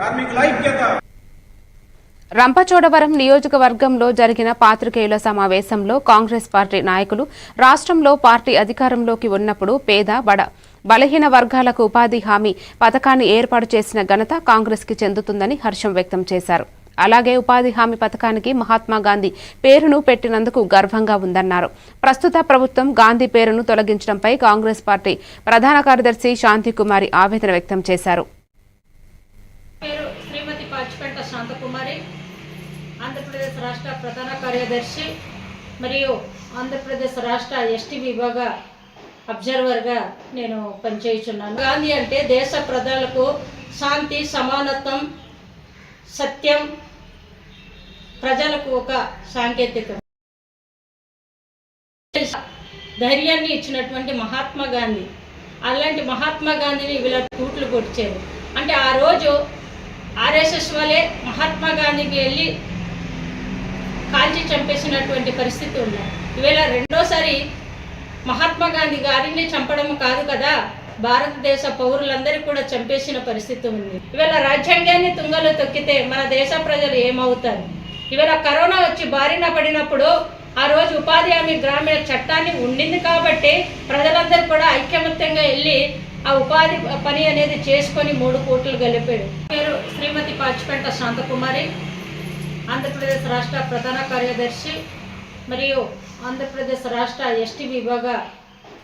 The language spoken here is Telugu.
కార్మికుల ఐక్యత. రంపచోడవరం నియోజకవర్గంలో జరిగిన పాత్రికేయుల సమావేశంలో కాంగ్రెస్ పార్టీ నాయకులు రాష్ట్రంలో పార్టీ అధికారంలోకి ఉన్నప్పుడు పేద బడ బలహీన వర్గాలకు ఉపాధి హామీ పథకాన్ని ఏర్పాటు చేసిన ఘనత కాంగ్రెస్కి చెందుతుందని హర్షం వ్యక్తం చేశారు. అలాగే ఉపాధి హామీ పథకానికి మహాత్మా గాంధీ పేరును పెట్టినందుకు గర్వంగా ఉందన్నారు. ప్రస్తుత ప్రభుత్వం గాంధీ పేరును తొలగించడంపై కాంగ్రెస్ పార్టీ ప్రధాన కార్యదర్శి శాంతికుమారి ఆవేదన వ్యక్తం చేశారు. పచ్చిపెంట శాంతకుమారి ఆంధ్రప్రదేశ్ రాష్ట్ర ప్రధాన కార్యదర్శి మరియు ఆంధ్రప్రదేశ్ రాష్ట్ర ఎస్టీ విభాగ అబ్జర్వర్గా నేను పనిచేయుచున్నాను. గాంధీ అంటే దేశ ప్రజలకు శాంతి సమానత్వం సత్యం ప్రజలకు ఒక సాంకేతికత. ధైర్యాన్ని ఇచ్చినటువంటి మహాత్మా గాంధీ. అలాంటి మహాత్మా గాంధీని వీళ్ళ తూట్లు కొట్టారు అంటే ఆ రోజు ఆర్ఎస్ఎస్ వాళ్ళే మహాత్మా గాంధీకి వెళ్ళి కాల్చి చంపేసినటువంటి పరిస్థితి ఉంది. ఈవేళ రెండోసారి మహాత్మా గాంధీ గారిని చంపడం కాదు కదా భారతదేశ పౌరులందరికీ కూడా చంపేసిన పరిస్థితి ఉంది. ఈవేళ రాజ్యాంగాన్ని తుంగలో తొక్కితే మన దేశ ప్రజలు ఏమవుతారు? ఈవేళ కరోనా వచ్చి బారిన పడినప్పుడు ఆ రోజు ఉపాధి హామీ గ్రామీణ చట్టాన్ని ఉండింది కాబట్టి ప్రజలందరూ కూడా ఐక్యమత్యంగా వెళ్ళి ఆ ఉపాధి పని అనేది చేసుకొని మూడు కోట్లు గెలిపాడు శ్రీమతి పాచిపెంట శాంతకుమారి ఆంధ్రప్రదేశ్ రాష్ట్ర ప్రధాన కార్యదర్శి మరియు ఆంధ్రప్రదేశ్ రాష్ట్ర ఎస్టీ విభాగ